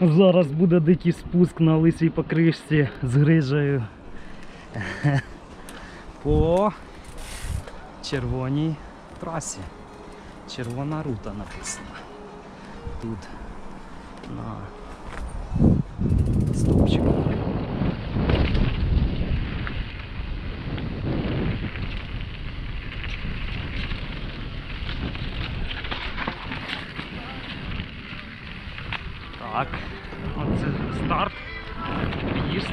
Зараз буде дикий спуск на лисій покришці з грижею. По червоній трасі. Червона рута написана. Тут на Так, оце старт, в'їзд.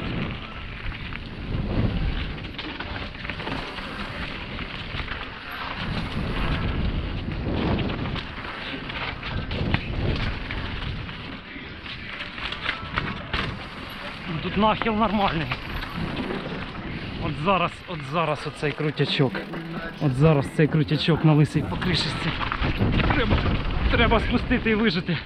Ну, Тут нахил нормальний. От зараз, от зараз оцей крутячок. От зараз цей крутячок на лисій покришці. Треба, треба спустити і вижити.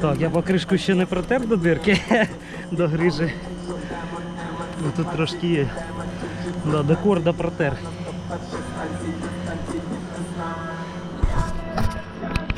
Так, я покришку ще не протер до дирки, до грижі. Тут трошки є. Да, до корда протер.